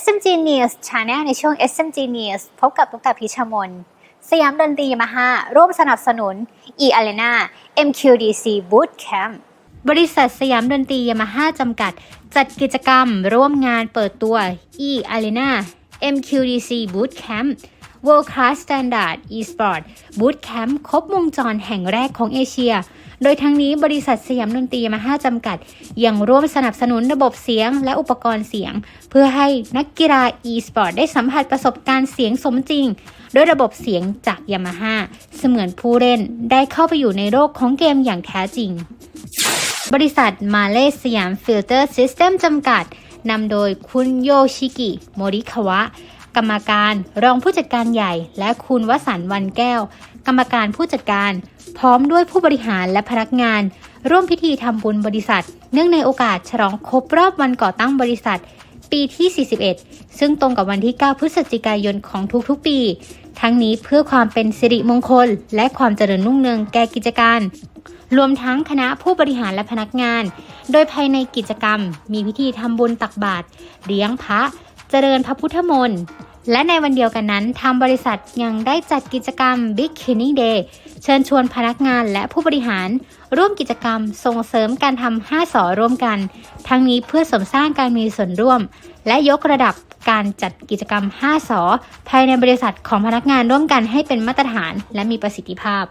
SMG News Channel ในช่วง SMG News พบกับตุ๊กตาพิชมน สยามดนตรีมาฮ่าร่วมสนับสนุน e a r e n a MQDC Bootcamp บริษัทสยามดนตรียามาฮ่าจำกัด จัดกิจกรรมร่วมงานเปิดตัว e a r e n a MQDC Bootcamp World Class Standard Esport Bootcamp ครบวงจรแห่งแรกของเอเชีย โดยทั้งนี้บริษัทสยามดนตรีมาฮ่าจำกัด ยังร่วมสนับสนุนระบบเสียงและอุปกรณ์เสียง เพื่อให้นักกีฬา e-sport ได้สัมผัสประสบการณ์เสียงสมจริงด้วยระบบเสียงจากยามาฮ่าเสมือนผู้เล่นได้เข้าไปอยู่ในโลกของเกมอย่างแท้จริง บริษัทมาเลสยามฟิลเตอร์ซิสเต็มจำกัดนำโดยคุณโยชิกิ โมริคาวะ กรรมการ รองผู้จัดการใหญ่ และคุณวสันต์วันแก้ว กรรมการผู้จัดการ พร้อมด้วยผู้บริหารและพนักงาน ร่วมพิธีทำบุญบริษัท เนื่องในโอกาสฉลองครบรอบวันก่อตั้งบริษัท ปีที่ 41 ซึ่งตรงกับวันที่ 9 พฤศจิกายนของทุกๆปี ทั้งนี้เพื่อความเป็นสิริมงคล และความเจริญรุ่งเรืองแก่กิจการรวมทั้งคณะผู้บริหารและพนักงาน โดยภายในกิจกรรม มีพิธีทำบุญตักบาตรเลี้ยงพระ เจริญพระพุทธมนต์ และในวันเดียวกันนั้นทางบริษัทยังได้จัดกิจกรรม Big k i n n i n g Day เชิญชวนพนักงานและผู้บริหาร ร่วมกิจกรรมส่งเสริมการทำ5สอร่วมกัน ทั้งนี้เพื่อสมสร้างการมีส่วนร่วม และยกระดับการจัดกิจกรรม5สอภายในบริษัทของพนักงานร่วมกันให้เป็นมาตรฐานและมีประสิทธิภาพ